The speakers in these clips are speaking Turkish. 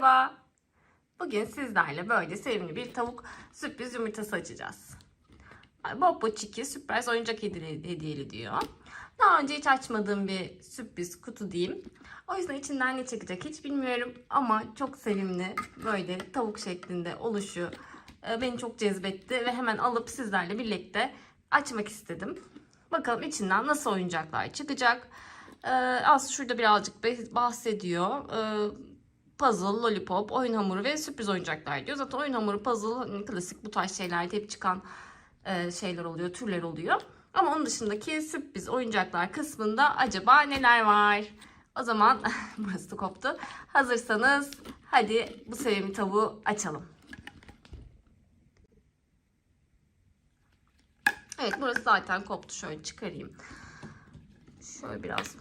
Merhaba. Bugün sizlerle böyle sevimli bir tavuk sürpriz yumurtası açacağız. Bobbo Çiki sürpriz oyuncak hediyeli diyor. Daha önce hiç açmadığım bir sürpriz kutu diyeyim. O yüzden içinden ne çıkacak hiç bilmiyorum. Ama çok sevimli böyle tavuk şeklinde oluşu e, beni çok cezbetti. Ve hemen alıp sizlerle birlikte açmak istedim. Bakalım içinden nasıl oyuncaklar çıkacak. Ee, az şurada birazcık bahsediyor. Ee, puzzle, lollipop, oyun hamuru ve sürpriz oyuncaklar diyor. Zaten oyun hamuru, puzzle hani klasik bu tarz şeylerde hep çıkan e, şeyler oluyor, türler oluyor. Ama onun dışındaki sürpriz oyuncaklar kısmında acaba neler var? O zaman burası da koptu. Hazırsanız hadi bu sevimli tavuğu açalım. Evet burası zaten koptu. Şöyle çıkarayım. Şöyle biraz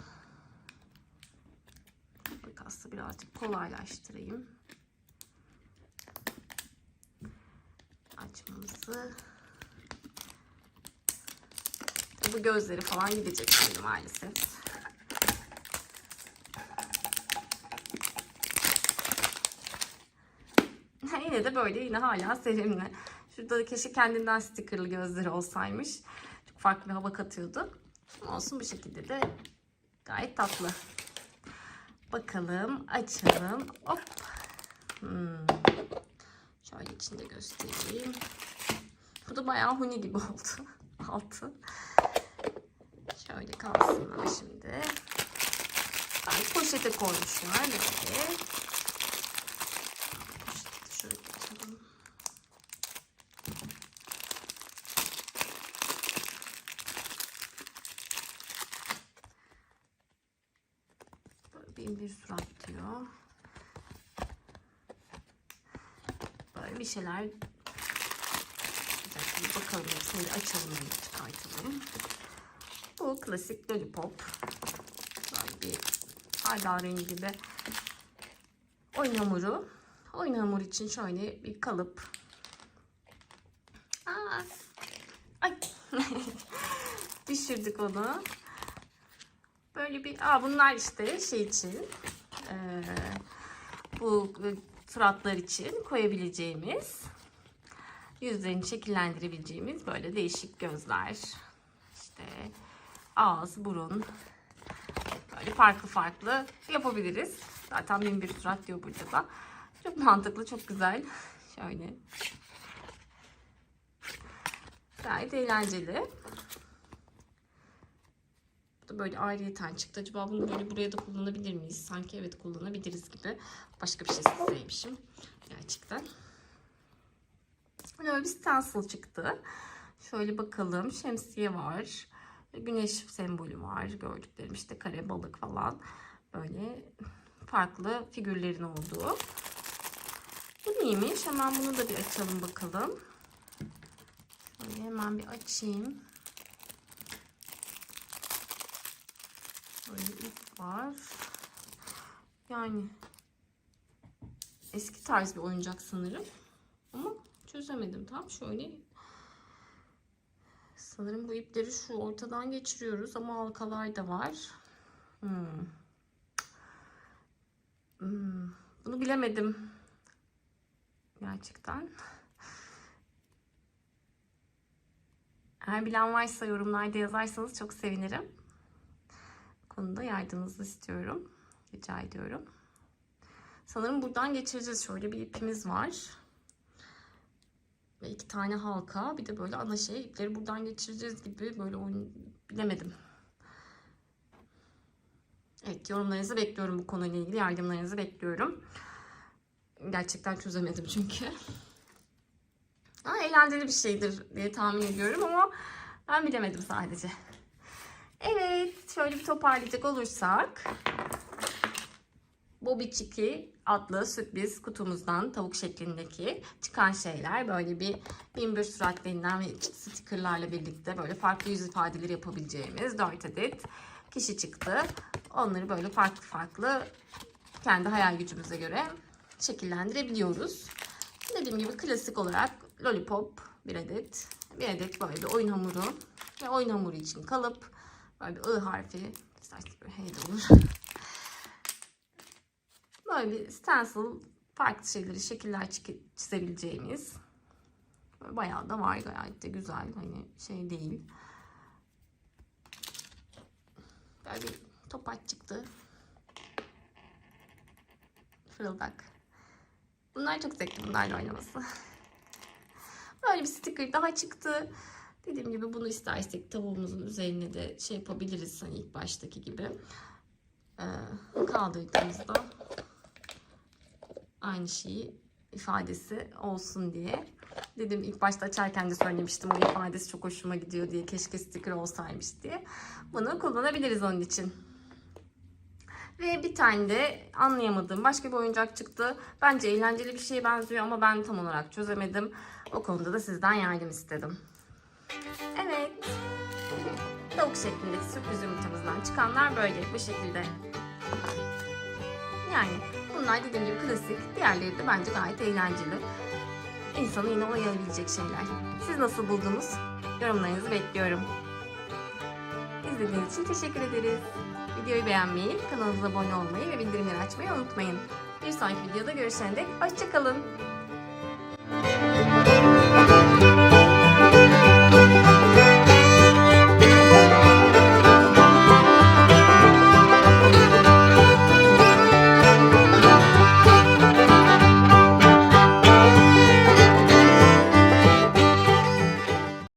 makasla birazcık kolaylaştırayım. Açmamızı. Bu gözleri falan gidecek şimdi maalesef. yine de böyle yine hala sevimli. Şurada da keşke kendinden stickerlı gözleri olsaymış. Çok farklı bir hava katıyordu. Olsun bu şekilde de gayet tatlı. Bakalım açalım. Hop. Hmm. Şöyle içinde göstereyim. Bu da bayağı huni gibi oldu. Altı. Şöyle kalsınlar şimdi. Ben poşete koymuşlar. Böyle. Poşeti şöyle açalım. Böyle bin bir surat diyor. Böyle bir şeyler bir bakalım bir açalım bir çıkartalım. Bu klasik lollipop. Böyle bir hardal rengi gibi oyun hamuru. Oyun hamuru için şöyle bir kalıp. Aa, ay. Düşürdük onu. Böyle bir, aa bunlar işte şey için, ee, bu suratlar için koyabileceğimiz, yüzlerini şekillendirebileceğimiz böyle değişik gözler, işte ağız, burun, böyle farklı farklı yapabiliriz. Zaten bin bir surat diyor burada da. Çok mantıklı, çok güzel. Şöyle. Gayet eğlenceli da böyle ayrıyeten çıktı. Acaba bunu böyle buraya da kullanabilir miyiz? Sanki evet kullanabiliriz gibi. Başka bir şey isteymişim. Gerçekten. Böyle bir stencil çıktı. Şöyle bakalım. Şemsiye var. Güneş sembolü var. Gördüklerim işte kare balık falan. Böyle farklı figürlerin olduğu. Bu neymiş? Hemen bunu da bir açalım bakalım. Şöyle hemen bir açayım. Böyle ip var. Yani eski tarz bir oyuncak sanırım. Ama çözemedim tam. Şöyle sanırım bu ipleri şu ortadan geçiriyoruz ama halkalar da var. Hmm. Hmm. Bunu bilemedim. Gerçekten. Eğer bilen varsa yorumlarda yazarsanız çok sevinirim konuda yardımınızı istiyorum. Rica ediyorum. Sanırım buradan geçireceğiz. Şöyle bir ipimiz var. Ve iki tane halka. Bir de böyle ana şey. ipleri buradan geçireceğiz gibi böyle oyun bilemedim. Evet yorumlarınızı bekliyorum bu konuyla ilgili. Yardımlarınızı bekliyorum. Gerçekten çözemedim çünkü. Ha, eğlenceli bir şeydir diye tahmin ediyorum ama ben bilemedim sadece. Evet, şöyle bir toparlayacak olursak Bobby Chicky adlı sürpriz kutumuzdan tavuk şeklindeki çıkan şeyler böyle bir bin bir suratlerinden ve stickerlarla birlikte böyle farklı yüz ifadeleri yapabileceğimiz 4 adet kişi çıktı. Onları böyle farklı farklı kendi hayal gücümüze göre şekillendirebiliyoruz. Dediğim gibi klasik olarak lollipop bir adet, bir adet böyle bir oyun hamuru ve oyun hamuru için kalıp Böyle bir I harfi. İsterseniz böyle H de olur. Böyle bir stencil farklı şeyleri, şekiller çi- çizebileceğimiz. Böyle Bayağı da var gayet de güzel. Hani şey değil. Böyle bir topaç çıktı. Fırıldak. Bunlar çok zevkli bunlarla oynaması. Böyle bir sticker daha çıktı. Dediğim gibi bunu istersek tavuğumuzun üzerine de şey yapabiliriz hani ilk baştaki gibi. Ee, kaldırdığımızda aynı şeyi ifadesi olsun diye. Dedim ilk başta açarken de söylemiştim o ifadesi çok hoşuma gidiyor diye. Keşke sticker olsaymış diye. Bunu kullanabiliriz onun için. Ve bir tane de anlayamadığım başka bir oyuncak çıktı. Bence eğlenceli bir şeye benziyor ama ben tam olarak çözemedim. O konuda da sizden yardım istedim. Evet. Tavuk şeklindeki sürpriz yumurtamızdan çıkanlar böyle bu şekilde. Yani bunlar dediğim gibi klasik. Diğerleri de bence gayet eğlenceli. İnsanı yine oyalayabilecek şeyler. Siz nasıl buldunuz? Yorumlarınızı bekliyorum. İzlediğiniz için teşekkür ederiz. Videoyu beğenmeyi, kanalımıza abone olmayı ve bildirimleri açmayı unutmayın. Bir sonraki videoda görüşene dek hoşçakalın.